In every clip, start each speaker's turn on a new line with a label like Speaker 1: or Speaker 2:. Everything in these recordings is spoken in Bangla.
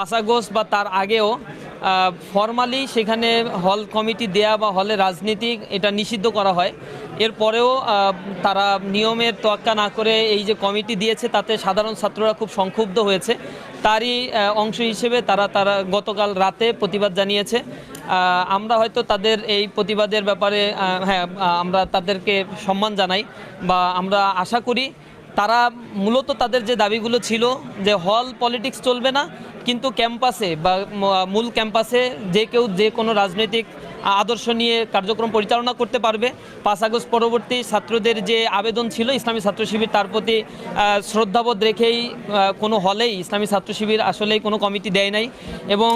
Speaker 1: পাঁচ আগস্ট বা তার আগেও ফর্মালি সেখানে হল কমিটি দেয়া বা হলে রাজনীতি এটা নিষিদ্ধ করা হয়। এরপরেও তারা নিয়মের তোয়াক্কা না করে এই যে কমিটি দিয়েছে, তাতে সাধারণ ছাত্ররা খুব সংক্ষুব্ধ হয়েছে। তারই অংশ হিসেবে তারা তারা গতকাল রাতে প্রতিবাদ জানিয়েছে। আমরা হয়তো তাদের এই প্রতিবাদের ব্যাপারে হ্যাঁ আমরা তাদেরকে সম্মান জানাই বা আমরা আশা করি তারা মূলত তাদের যে দাবিগুলো ছিল যে হল পলিটিক্স চলবে না কিন্তু ক্যাম্পাসে বা মূল ক্যাম্পাসে যে কেউ যে কোনো রাজনৈতিক আদর্শ নিয়ে কার্যক্রম পরিচালনা করতে পারবে। পাঁচ আগস্ট পরবর্তী ছাত্রদের যে আবেদন ছিল ইসলামী ছাত্র শিবির, তার প্রতি শ্রদ্ধাবোধ রেখেই কোনো হলেই ইসলামী ছাত্র শিবির আসলেই কোনো কমিটি দেয় নাই এবং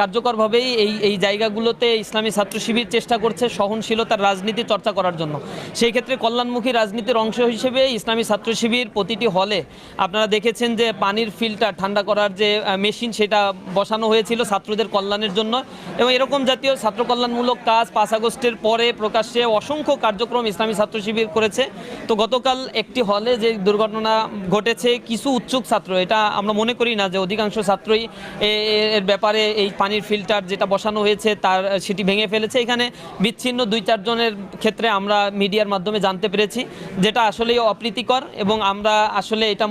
Speaker 1: কার্যকরভাবেই এই এই জায়গাগুলোতে ইসলামী ছাত্র শিবির চেষ্টা করছে সহনশীলতার রাজনীতি চর্চা করার জন্য। সেই ক্ষেত্রে কল্যাণমুখী রাজনীতির অংশ হিসেবে ইসলামী ছাত্র শিবির প্রতিটি হলে আপনারা দেখেছেন যে পানির ফিল্টার ঠান্ডা করার যে মেশিন সেটা বসানো হয়েছিল ছাত্রদের কল্যাণের জন্য। এবং এরকম জাতীয় ছাত্র কল্যাণমূলক কাজ পাঁচ আগস্টের পরে প্রকাশ্যে অসংখ্য কার্যক্রম ইসলামী ছাত্র শিবির করেছে। তো গতকাল একটি হলে যে দুর্ঘটনা ঘটেছে, কিছু উৎসুক ছাত্র, এটা আমরা মনে করি না যে অধিকাংশ ছাত্রই এর ব্যাপারে এই পানির ফিল্টার যেটা বসানো হয়েছে তার সেটি ভেঙে ফেলেছে। এখানে বিচ্ছিন্ন দুই চারজনের ক্ষেত্রে আমরা মিডিয়ার মাধ্যমে জানতে পেরেছি যেটা আসলেই অপ্রীতিকর এবং আমরা আসলে এটা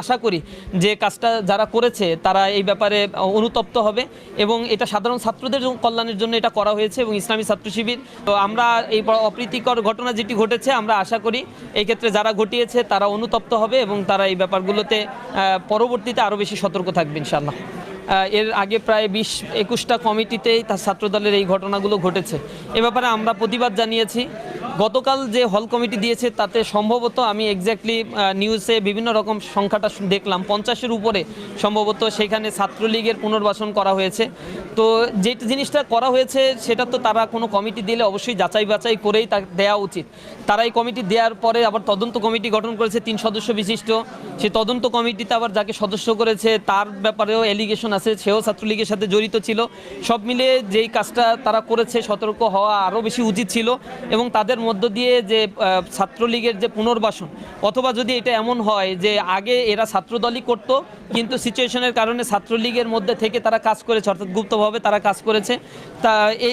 Speaker 1: আশা করি যে কাজটা যারা করেছে তারা এই ব্যাপারে অনুতপ্ত হবে এবং এটা সাধারণ ছাত্রদের কল্যাণের জন্য এটা করা হয়েছে এবং ইসলামী ছাত্র শিবির। তো আমরা এই অপ্রীতিকর ঘটনা যেটি ঘটেছে, আমরা আশা করি এই ক্ষেত্রে যারা ঘটিয়েছে তারা অনুতপ্ত হবে এবং তারা এই ব্যাপারগুলোতে পরবর্তীতে আরও বেশি সতর্ক থাকবে ইনশাল্লাহ এর আগে প্রায় বিশ একুশটা কমিটিতেই তার ছাত্রদলের এই ঘটনাগুলো ঘটেছে। এ ব্যাপারে আমরা প্রতিবাদ জানিয়েছি। গতকাল যে হল কমিটি দিয়েছে, তাতে সম্ভবত আমি এক্স্যাক্টলি নিউজে বিভিন্ন রকম সংখ্যাটা দেখলাম। পঞ্চাশের উপরে সম্ভবত সেখানে ছাত্রলীগের পুনর্বাসন করা হয়েছে। তো যে জিনিসটা করা হয়েছে, সেটা তো তারা কোনো কমিটি দিলে অবশ্যই যাচাই বাছাই করেই তা দেওয়া উচিত। তারা এই কমিটি দেওয়ার পরে আবার তদন্ত কমিটি গঠন করেছে, তিন সদস্য বিশিষ্ট। সেই তদন্ত কমিটিতে আবার যাকে সদস্য করেছে, তার ব্যাপারেও এলিগেশন আছে, সেও ছাত্রলীগের সাথে জড়িত ছিল। সব মিলিয়ে যেই কাজটা তারা করেছে, সতর্ক হওয়া আরও বেশি উচিত ছিল এবং তাদের মধ্য দিয়ে যে ছাত্রলীগের যে পুনর্বাসন, অথবা যদি এটা এমন হয় যে আগে এরা ছাত্রদলই করতো, কিন্তু সিচুয়েশনের কারণে ছাত্রলীগের মধ্যে থেকে তারা কাজ করেছে, অর্থাৎ গুপ্তভাবে তারা কাজ করেছে। তা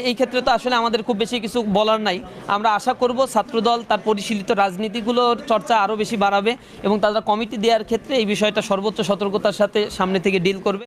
Speaker 1: এই ক্ষেত্রে তো আসলে আমাদের খুব বেশি কিছু বলার নাই। আমরা আশা করব ছাত্রদল, তার পরিশীলিত রাজনীতিগুলোর চর্চা আরও বেশি বাড়াবে এবং তারা কমিটি দেওয়ার ক্ষেত্রে এই বিষয়টা সর্বোচ্চ সতর্কতার সাথে সামনে থেকে ডিল করবে।